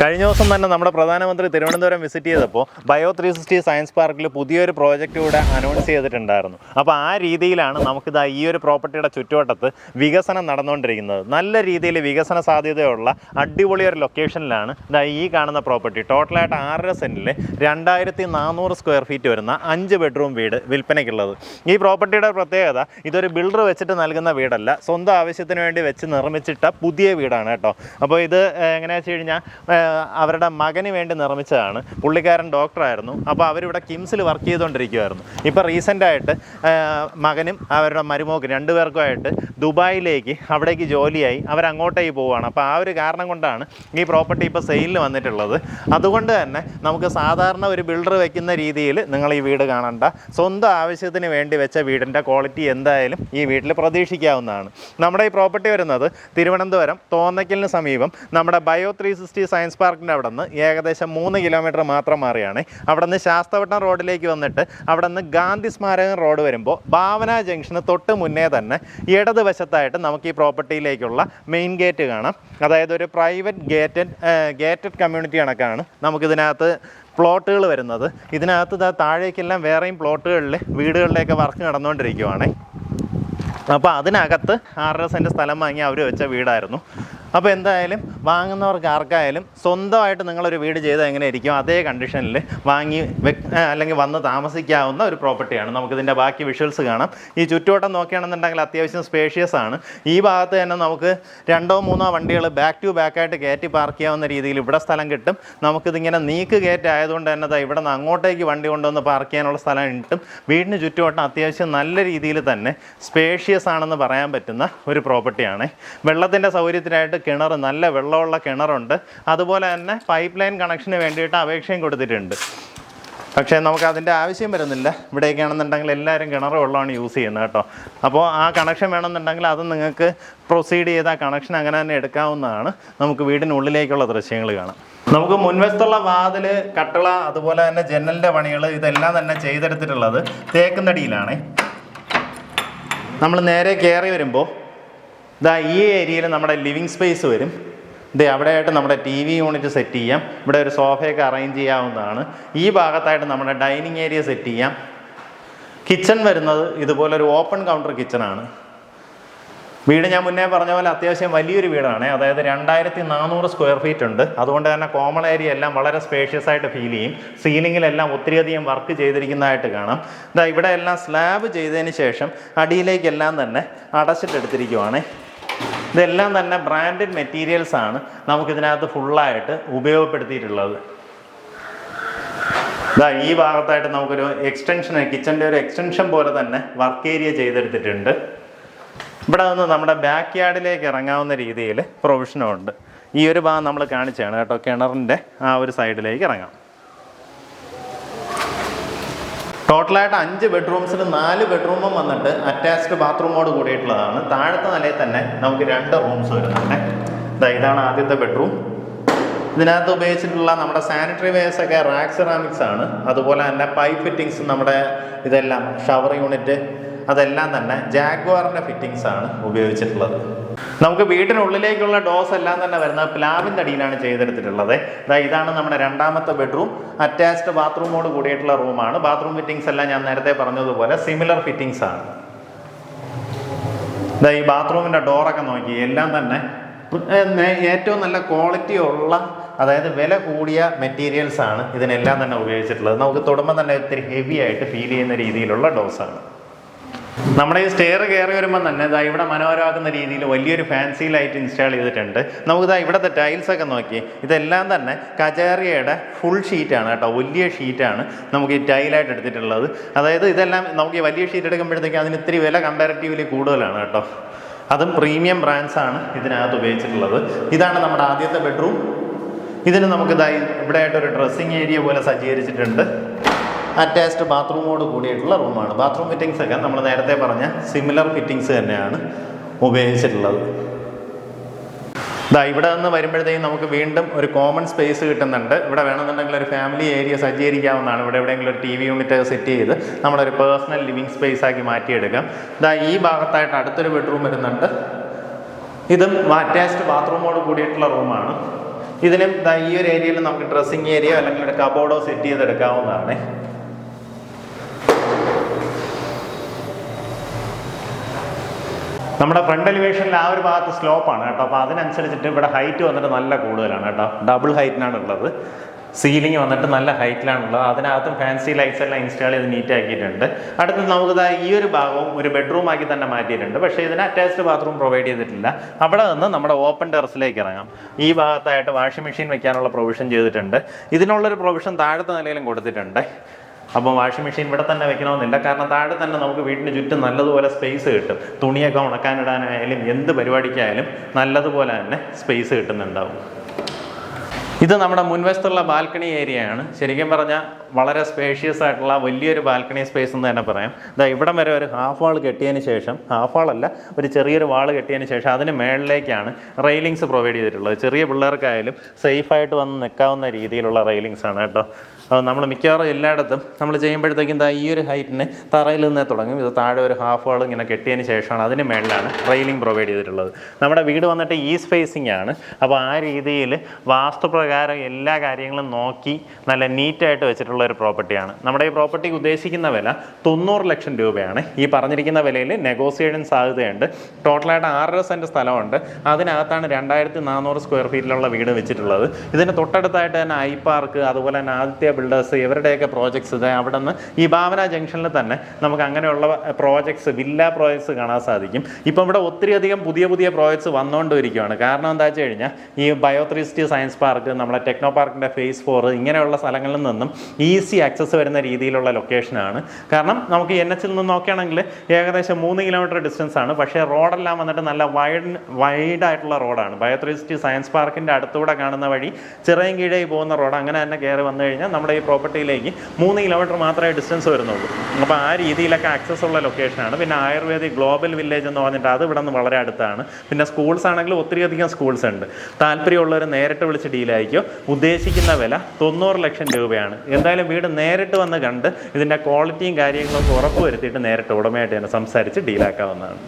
കഴിഞ്ഞ ദിവസം തന്നെ നമ്മുടെ പ്രധാനമന്ത്രി തിരുവനന്തപുരം വിസിറ്റ് ചെയ്തപ്പോൾ ബയോ ത്രീ സിക്സ്റ്റി സയൻസ് പാർക്കിൽ പുതിയൊരു പ്രോജക്റ്റ് കൂടെ അനൗൺസ് ചെയ്തിട്ടുണ്ടായിരുന്നു. അപ്പോൾ ആ രീതിയിലാണ് നമുക്കിത് ഈ ഒരു പ്രോപ്പർട്ടിയുടെ ചുറ്റുവട്ടത്ത് വികസനം നടന്നുകൊണ്ടിരിക്കുന്നത്. നല്ല രീതിയിൽ വികസന സാധ്യതയുള്ള അടിപൊളി ഒരു ലൊക്കേഷനിലാണ് ഇതാ ഈ കാണുന്ന പ്രോപ്പർട്ടി ടോട്ടലായിട്ട് ആറര സെന്റിൽ രണ്ടായിരത്തി നാനൂറ് സ്ക്വയർ ഫീറ്റ് വരുന്ന അഞ്ച് ബെഡ്റൂം വീട് വിൽപ്പനയ്ക്കുള്ളത്. ഈ പ്രോപ്പർട്ടിയുടെ പ്രത്യേകത ഇതൊരു ബിൽഡർ വെച്ചിട്ട് നൽകുന്ന വീടല്ല. സ്വന്തം ആവശ്യത്തിന് വേണ്ടി വെച്ച് നിർമ്മിച്ചിട്ട പുതിയ വീടാണ് കേട്ടോ. അപ്പോൾ ഇത് എങ്ങനെയാണെന്ന് വെച്ച് കഴിഞ്ഞാൽ അവരുടെ മകന് വേണ്ടി നിർമ്മിച്ചതാണ്. പുള്ളിക്കാരൻ ഡോക്ടറായിരുന്നു അപ്പോൾ അവരിവിടെ കിംസിൽ വർക്ക് ചെയ്തുകൊണ്ടിരിക്കുമായിരുന്നു ഇപ്പോൾ റീസെന്റായിട്ട് മകനും അവരുടെ മരുമോക്കും രണ്ടുപേർക്കുമായിട്ട് ദുബായിലേക്ക് അവിടേക്ക് ജോലിയായി. അവരങ്ങോട്ടേക്ക് പോവുകയാണ്. അപ്പോൾ ആ ഒരു കാരണം കൊണ്ടാണ് ഈ പ്രോപ്പർട്ടി ഇപ്പോൾ സെയിലിന് വന്നിട്ടുള്ളത്. അതുകൊണ്ട് തന്നെ നമുക്ക് സാധാരണ ഒരു ബിൽഡർ വയ്ക്കുന്ന രീതിയിൽ നിങ്ങൾ ഈ വീട് കാണണ്ട. സ്വന്തം ആവശ്യത്തിന് വേണ്ടി വെച്ച വീടിന്റെ ക്വാളിറ്റി എന്തായാലും ഈ വീട്ടിൽ പ്രതീക്ഷിക്കാവുന്നതാണ്. നമ്മുടെ ഈ പ്രോപ്പർട്ടി വരുന്നത് തിരുവനന്തപുരം തോന്നയ്ക്കലിന് സമീപം നമ്മുടെ ബയോ ത്രീ സയൻസ് പാർക്കിന്റെ അവിടെ നിന്ന് ഏകദേശം മൂന്ന് കിലോമീറ്റർ മാത്രം മാറിയാണ്. അവിടെ നിന്ന് ശാസ്തവട്ടം റോഡിലേക്ക് വന്നിട്ട് അവിടെ നിന്ന് ഗാന്ധി സ്മാരകം റോഡ് വരുമ്പോൾ ഭാവന ജംഗ്ഷന് തൊട്ട് മുന്നേ തന്നെ ഇടതുവശത്തായിട്ട് നമുക്ക് ഈ പ്രോപ്പർട്ടിയിലേക്കുള്ള മെയിൻ ഗേറ്റ് കാണാം. അതായത് ഒരു പ്രൈവറ്റ് ഗേറ്റഡ് ഗേറ്റഡ് കമ്മ്യൂണിറ്റി കണക്കാണ് നമുക്കിതിനകത്ത് പ്ലോട്ടുകൾ വരുന്നത്. ഇതിനകത്ത് താഴേക്കെല്ലാം വേറെയും പ്ലോട്ടുകളിൽ വീടുകളിലേക്ക് വർക്ക് നടന്നുകൊണ്ടിരിക്കുവാണേ. അപ്പോൾ അതിനകത്ത് ആറര സെന്റ് സ്ഥലം വാങ്ങി അവർ വെച്ച വീടായിരുന്നു. അപ്പോൾ എന്തായാലും വാങ്ങുന്നവർക്ക് ആർക്കായാലും സ്വന്തമായിട്ട് നിങ്ങളൊരു വീട് ചെയ്താൽ എങ്ങനെ ഇരിക്കും അതേ കണ്ടീഷനിൽ വാങ്ങി അല്ലെങ്കിൽ വന്ന് താമസിക്കാവുന്ന ഒരു പ്രോപ്പർട്ടിയാണ് നമുക്കിതിന്റെ ബാക്കി വിഷ്വൽസ് കാണാം. ഈ ചുറ്റുവട്ടം നോക്കുകയാണെന്നുണ്ടെങ്കിൽ അത്യാവശ്യം സ്പേഷ്യസ് ആണ്. ഈ ഭാഗത്ത് തന്നെ നമുക്ക് രണ്ടോ മൂന്നോ വണ്ടികൾ ബാക്ക് ടു ബാക്കായിട്ട് കയറ്റി പാർക്ക് ചെയ്യാവുന്ന രീതിയിൽ ഇവിടെ സ്ഥലം കിട്ടും. നമുക്കിതിങ്ങനെ നീക്ക് കയറ്റ് ആയതുകൊണ്ട് തന്നെ ഇവിടെ നിന്ന് അങ്ങോട്ടേക്ക് വണ്ടി കൊണ്ടുവന്ന് പാർക്ക് ചെയ്യാനുള്ള സ്ഥലം കിട്ടും. വീടിന് ചുറ്റുവട്ടം അത്യാവശ്യം നല്ല രീതിയിൽ തന്നെ സ്പേഷ്യസ് ആണെന്ന് പറയാൻ പറ്റുന്ന ഒരു പ്രോപ്പർട്ടിയാണ് വെള്ളത്തിന്റെ സൗകര്യത്തിനായിട്ട് കിണർ നല്ല വെള്ളമുള്ള കിണറുണ്ട്. അതുപോലെ തന്നെ പൈപ്പ് ലൈൻ കണക്ഷന് വേണ്ടിയിട്ട് അപേക്ഷയും കൊടുത്തിട്ടുണ്ട്. പക്ഷേ നമുക്ക് അതിന്റെ ആവശ്യം വരുന്നില്ല. ഇവിടെയൊക്കെയാണെന്നുണ്ടെങ്കിൽ എല്ലാവരും കിണർ വെള്ളമാണ് യൂസ് ചെയ്യുന്നത് കേട്ടോ. അപ്പോൾ ആ കണക്ഷൻ വേണമെന്നുണ്ടെങ്കിൽ അത് നിങ്ങൾക്ക് പ്രൊസീഡ് ചെയ്ത് കണക്ഷൻ അങ്ങനെ തന്നെ എടുക്കാവുന്നതാണ്. നമുക്ക് വീടിനുള്ളിലേക്കുള്ള ദൃശ്യങ്ങൾ കാണാം. നമുക്ക് മുൻവശത്തുള്ള വാതിൽ കട്ടള അതുപോലെ തന്നെ ജനലിന്റെ പണികൾ ഇതെല്ലാം തന്നെ ചെയ്തെടുത്തിട്ടുള്ളത് തേക്കുന്നടിയിലാണ് നമ്മൾ നേരെ കയറി വരുമ്പോൾ ഇതാ ഈ ഏരിയയിൽ നമ്മുടെ ലിവിങ് സ്പേസ് വരും. ഇത് അവിടെയായിട്ട് നമ്മുടെ ടി വി യൂണിറ്റ് സെറ്റ് ചെയ്യാം. ഇവിടെ ഒരു സോഫയൊക്കെ അറേഞ്ച് ചെയ്യാവുന്നതാണ്. ഈ ഭാഗത്തായിട്ട് നമ്മുടെ ഡൈനിങ് ഏരിയ സെറ്റ് ചെയ്യാം. കിച്ചൺ വരുന്നത് ഇതുപോലെ ഒരു ഓപ്പൺ കൗണ്ടർ കിച്ചണാണ് വീട് ഞാൻ മുന്നേ പറഞ്ഞ പോലെ അത്യാവശ്യം വലിയൊരു വീടാണ്. അതായത് രണ്ടായിരത്തി നാനൂറ് സ്ക്വയർ ഫീറ്റ് ഉണ്ട്. അതുകൊണ്ട് തന്നെ കോമൺ ഏരിയ എല്ലാം വളരെ സ്പേഷ്യസ് ആയിട്ട് ഫീൽ ചെയ്യും. സീലിങ്ങിലെല്ലാം ഒത്തിരിയധികം വർക്ക് ചെയ്തിരിക്കുന്നതായിട്ട് കാണാം. ഇതാ ഇവിടെ എല്ലാം സ്ലാബ് ചെയ്തതിന് ശേഷം അടിയിലേക്കെല്ലാം തന്നെ അടച്ചിട്ടെടുത്തിരിക്കുവാണ്. ഇതെല്ലാം തന്നെ ബ്രാൻഡഡ് മെറ്റീരിയൽസ് ആണ് നമുക്കിതിനകത്ത് ഫുള്ളായിട്ട് ഉപയോഗപ്പെടുത്തിയിട്ടുള്ളത്. ഇതാ ഈ ഭാഗത്തായിട്ട് നമുക്കൊരു എക്സ്റ്റൻഷൻ കിച്ചന്റെ ഒരു എക്സ്റ്റൻഷൻ പോലെ തന്നെ വർക്ക് ഏരിയ ചെയ്തെടുത്തിട്ടുണ്ട്. ഇവിടെ നിന്ന് നമ്മുടെ ബാക്ക് യാർഡിലേക്ക് ഇറങ്ങാവുന്ന രീതിയിൽ പ്രൊവിഷനുണ്ട് ഈ ഒരു ഭാഗം നമ്മൾ കാണിച്ചാണ് കേട്ടോ കിണറിന്റെ ആ ഒരു സൈഡിലേക്ക് ഇറങ്ങാം. ടോട്ടലായിട്ട് അഞ്ച് ബെഡ്റൂംസിൽ നാല് ബെഡ്റൂമും വന്നിട്ട് അറ്റാച്ച്ഡ് ബാത്റൂമോട് കൂടിയിട്ടുള്ളതാണ്. താഴത്തെ നിലയിൽ തന്നെ നമുക്ക് രണ്ട് റൂംസ് വരുന്നുണ്ട്. ഇതാ ഇതാണ് ആദ്യത്തെ ബെഡ്റൂം. ഇതിനകത്ത് ഉപയോഗിച്ചിട്ടുള്ള നമ്മുടെ സാനിറ്ററി വെയർസ് ഒക്കെ റാക്ക് സെറാമിക്സ് ആണ്. അതുപോലെ തന്നെ പൈപ്പ് ഫിറ്റിങ്സ് നമ്മുടെ ഇതെല്ലാം ഷവർ യൂണിറ്റ് അതെല്ലാം തന്നെ ജാഗ്വാറിന്റെ ഫിറ്റിങ്സ് ആണ് ഉപയോഗിച്ചിട്ടുള്ളത്. നമുക്ക് വീട്ടിനുള്ളിലേക്കുള്ള ഡോസ് എല്ലാം തന്നെ വരുന്നത് പ്ലാവിന്റെ അടിയിലാണ് ചെയ്തെടുത്തിട്ടുള്ളത്. അതായത് ഇതാണ് നമ്മുടെ രണ്ടാമത്തെ ബെഡ്റൂം. അറ്റാച്ച്ഡ് ബാത്റൂമോട് കൂടിയിട്ടുള്ള റൂമാണ്. ബാത്റൂം ഫിറ്റിംഗ്സ് എല്ലാം ഞാൻ നേരത്തെ പറഞ്ഞതുപോലെ സിമിലർ ഫിറ്റിംഗ്സ് ആണ്. ഇതാ ഈ ബാത്റൂമിന്റെ ഡോറൊക്കെ നോക്കി എല്ലാം തന്നെ ഏറ്റവും നല്ല ക്വാളിറ്റി ഉള്ള അതായത് വില കൂടിയ മെറ്റീരിയൽസ് ആണ് ഇതിനെല്ലാം തന്നെ ഉപയോഗിച്ചിട്ടുള്ളത്. നമുക്ക് തൊടുമ്പോൾ തന്നെ ഒത്തിരി ഹെവി ആയിട്ട് ഫീൽ ചെയ്യുന്ന രീതിയിലുള്ള ഡോസാണ്. നമ്മുടെ ഈ സ്റ്റെയർ കയറി വരുമ്പോൾ തന്നെ ഇതാ ഇവിടെ മനോഹരമാക്കുന്ന രീതിയിൽ വലിയൊരു ഫാൻസി ലൈറ്റ് ഇൻസ്റ്റാൾ ചെയ്തിട്ടുണ്ട്. നമുക്ക് ഇതാ ഇവിടുത്തെ ടൈൽസ് ഒക്കെ നോക്കി. ഇതെല്ലാം തന്നെ കചേറിയയുടെ ഫുൾ ഷീറ്റാണ് കേട്ടോ. വലിയ ഷീറ്റാണ് നമുക്ക് ഈ ടൈലായിട്ട് എടുത്തിട്ടുള്ളത്. അതായത് ഇതെല്ലാം നമുക്ക് ഈ വലിയ ഷീറ്റ് എടുക്കുമ്പോഴത്തേക്ക് അതിന് ഇത്തിരി വില കമ്പാരിറ്റീവ്ലി കൂടുതലാണ് കേട്ടോ. അതും പ്രീമിയം ബ്രാൻഡ്സ് ആണ് ഇതിനകത്ത് ഉപയോഗിച്ചിട്ടുള്ളത്. ഇതാണ് നമ്മുടെ ആദ്യത്തെ ബെഡ്റൂം ഇതിന് നമുക്ക് ഇതായി ഇവിടെ ആയിട്ട് ഒരു ഡ്രസ്സിങ് ഏരിയ പോലെ സജ്ജീകരിച്ചിട്ടുണ്ട്. അറ്റാച്ച്ഡ് ബാത്റൂമോട് കൂടിയിട്ടുള്ള റൂമാണ്. ബാത്റൂം ഫിറ്റിങ്സ് ഒക്കെ നമ്മൾ നേരത്തെ പറഞ്ഞ സിമിലർ ഫിറ്റിങ്സ് തന്നെയാണ് ഉപയോഗിച്ചിട്ടുള്ളത്. ഇതാ ഇവിടെ നിന്ന് വരുമ്പോഴത്തേക്കും നമുക്ക് വീണ്ടും ഒരു കോമൺ സ്പേസ് കിട്ടുന്നുണ്ട്. ഇവിടെ വേണമെന്നുണ്ടെങ്കിൽ ഒരു ഫാമിലി ഏരിയ സജ്ജീകരിക്കാവുന്നതാണ്. ഇവിടെ എവിടെയെങ്കിലും ഒരു ടി വി യൂണിറ്റ് സെറ്റ് ചെയ്ത് നമ്മളൊരു പേഴ്സണൽ ലിവിങ് സ്പേസ് ആക്കി മാറ്റിയെടുക്കാം. ഇതാ ഈ ഭാഗത്തായിട്ട് അടുത്തൊരു ബെഡ്റൂം വരുന്നുണ്ട്. ഇതും അറ്റാച്ച്ഡ് ബാത്റൂമോട് കൂടിയിട്ടുള്ള റൂമാണ്. ഇതിനും ഈ ഒരു ഏരിയയിൽ നമുക്ക് ഡ്രസ്സിങ് ഏരിയ അല്ലെങ്കിൽ ഒരു കബോർഡോ സെറ്റ് ചെയ്തെടുക്കാവുന്നതാണ്. നമ്മുടെ ഫ്രണ്ട് എലിവേഷനിൽ ആ ഒരു ഭാഗത്ത് സ്ലോപ്പാണ് കേട്ടോ. അപ്പോൾ അതിനനുസരിച്ചിട്ട് ഇവിടെ ഹൈറ്റ് വന്നിട്ട് നല്ല കൂടുതലാണ് കേട്ടോ. ഡബിൾ ഹൈറ്റിനാണ് ഉള്ളത്. സീലിംഗ് വന്നിട്ട് നല്ല ഹൈറ്റിലാണുള്ളത് അതിനകത്തും ഫാൻസി ലൈറ്റ്സ് എല്ലാം ഇൻസ്റ്റാൾ ചെയ്ത് നീറ്റ് ആക്കിയിട്ടുണ്ട്. അടുത്ത് നമുക്ക് ഈ ഒരു ഭാഗവും ഒരു ബെഡ്റൂം ആക്കി തന്നെ മാറ്റിയിട്ടുണ്ട്. പക്ഷേ ഇതിന് അറ്റാച്ച്ഡ് ബാത്റൂം പ്രൊവൈഡ് ചെയ്തിട്ടില്ല. അവിടെ നിന്ന് നമ്മുടെ ഓപ്പൺ ടെറസിലേക്ക് ഇറങ്ങാം. ഈ ഭാഗത്തായിട്ട് വാഷിംഗ് മെഷീൻ വെക്കാനുള്ള പ്രൊവിഷൻ ചെയ്തിട്ടുണ്ട്. ഇതിനുള്ളൊരു പ്രൊവിഷൻ താഴത്തെ നിലയിലും കൊടുത്തിട്ടുണ്ട്. അപ്പം വാഷിംഗ് മെഷീൻ ഇവിടെ തന്നെ വെക്കണമെന്നില്ല. കാരണം താഴെ തന്നെ നമുക്ക് വീടിന് ചുറ്റും നല്ലതുപോലെ സ്പേസ് കിട്ടും. തുണിയൊക്കെ ഉണക്കാനിടാനായാലും എന്ത് പരിപാടിക്കായാലും നല്ലതുപോലെ തന്നെ സ്പേസ് കിട്ടുന്നുണ്ടാവും. ഇത് നമ്മുടെ മുൻവശത്തുള്ള ബാൽക്കണി ഏരിയയാണ് ശരിക്കും പറഞ്ഞാൽ വളരെ സ്പേഷ്യസ് ആയിട്ടുള്ള വലിയൊരു ബാൽക്കണി സ്പേസ് എന്ന് തന്നെ പറയാം. ഇതാ ഇവിടം വരെ ഒരു ഹാഫ് വാൾ കെട്ടിയതിന് ശേഷം ഹാഫ് വാളല്ല ഒരു ചെറിയൊരു വാൾ കെട്ടിയതിന് ശേഷം അതിന് മേളിലേക്കാണ് റെയിലിങ്സ് പ്രൊവൈഡ് ചെയ്തിട്ടുള്ളത്. ചെറിയ പിള്ളേർക്കായാലും സേഫായിട്ട് വന്ന് നിൽക്കാവുന്ന രീതിയിലുള്ള റെയിലിങ്സ് ആണ് കേട്ടോ. അപ്പോൾ നമ്മൾ മിക്കവാറും എല്ലായിടത്തും നമ്മൾ ചെയ്യുമ്പോഴത്തേക്കും ഇതാ ഈ ഒരു ഹൈറ്റിന് തറയിൽ നിന്നേ തുടങ്ങും. ഇത് താഴെ ഒരു ഹാഫ് വാൾ ഇങ്ങനെ കെട്ടിയതിന് ശേഷമാണ് അതിന് മേളിലാണ് റെയിലിംഗ് പ്രൊവൈഡ് ചെയ്തിട്ടുള്ളത്. നമ്മുടെ വീട് വന്നിട്ട് ഈ സ്പേസിംഗ് ആണ്. അപ്പോൾ ആ രീതിയിൽ വാസ്തുപ്രകാരം എല്ലാ കാര്യങ്ങളും നോക്കി നല്ല നീറ്റായിട്ട് വെച്ചിട്ടുള്ള ഒരു പ്രോപ്പർട്ടിയാണ് നമ്മുടെ ഈ പ്രോപ്പർട്ടി ഉദ്ദേശിക്കുന്ന വില തൊണ്ണൂറ് ലക്ഷം രൂപയാണ്. ഈ പറഞ്ഞിരിക്കുന്ന വിലയിൽ നെഗോസിയേഷൻ സാധ്യതയുണ്ട്. ടോട്ടലായിട്ട് ആറര സെന്റ് സ്ഥലമുണ്ട്. അതിനകത്താണ് രണ്ടായിരത്തി നാനൂറ് സ്ക്വയർ ഫീറ്റിലുള്ള വീട് വെച്ചിട്ടുള്ളത്. ഇതിന് തൊട്ടടുത്തായിട്ട് തന്നെ ഐ പാർക്ക് അതുപോലെ തന്നെ ആദിത്യ ബിൽഡേഴ്സ് ഇവരുടെയൊക്കെ പ്രോജക്ട്സ് ഇത് അവിടെ നിന്ന് ഈ ഭാവന ജംഗ്ഷനിൽ തന്നെ നമുക്ക് അങ്ങനെയുള്ള പ്രോജക്ട്സ് വില്ല പ്രോജക്ട്സ് കാണാൻ സാധിക്കും. ഇപ്പം ഇവിടെ ഒത്തിരി അധികം പുതിയ പുതിയ പ്രോജക്ട്സ് വന്നുകൊണ്ടിരിക്കുകയാണ്. കാരണം എന്താ വെച്ച് കഴിഞ്ഞാൽ ഈ bio three sixty science park നമ്മുടെ ടെക്നോ പാർക്കിന്റെ ഫേസ് ഫോർ ഇങ്ങനെയുള്ള സ്ഥലങ്ങളിൽ നിന്നും ഈസി ആക്സസ് വരുന്ന രീതിയിലുള്ള ലൊക്കേഷനാണ്. കാരണം നമുക്ക് എൻ എച്ചിൽ നിന്ന് നോക്കുകയാണെങ്കിൽ ഏകദേശം മൂന്ന് കിലോമീറ്റർ ഡിസ്റ്റൻസ് ആണ്. പക്ഷേ റോഡെല്ലാം വന്നിട്ട് നല്ല വൈഡ് വൈഡ് ആയിട്ടുള്ള റോഡാണ്. ബയോത്രിസിറ്റി സയൻസ് പാർക്കിന്റെ അടുത്തൂടെ കാണുന്ന വഴി ചിറയും കീഴേ പോകുന്ന റോഡ് അങ്ങനെ തന്നെ കയറി വന്നു കഴിഞ്ഞാൽ നമ്മുടെ ഈ പ്രോപ്പർട്ടിയിലേക്ക് മൂന്ന് കിലോമീറ്റർ മാത്രമേ ഡിസ്റ്റൻസ് വരുന്നുള്ളൂ. അപ്പോൾ ആ രീതിയിലൊക്കെ ആക്സസ് ഉള്ള ലൊക്കേഷനാണ് പിന്നെ ആയുർവേദിക് ഗ്ലോബൽ വില്ലേജ് എന്ന് പറഞ്ഞിട്ട് അത് ഇവിടെ നിന്ന് വളരെ അടുത്താണ്. പിന്നെ സ്കൂൾസ് ആണെങ്കിൽ ഒത്തിരിയധികം സ്കൂൾസ് ഉണ്ട്. താല്പര്യമുള്ളവർ നേരിട്ട് വിളിച്ച് ഡീലായിരിക്കും ഉദ്ദേശിക്കുന്ന വില തൊണ്ണൂറ് ലക്ഷം രൂപയാണ്. എന്തായാലും വീട് നേരിട്ട് വന്ന് കണ്ട് ഇതിന്റെ ക്വാളിറ്റിയും കാര്യങ്ങളും ഉറപ്പ് വരുത്തിയിട്ട് നേരിട്ട് ഉടമയായിട്ട് തന്നെ സംസാരിച്ച് ഡീലാക്കാവുന്നതാണ്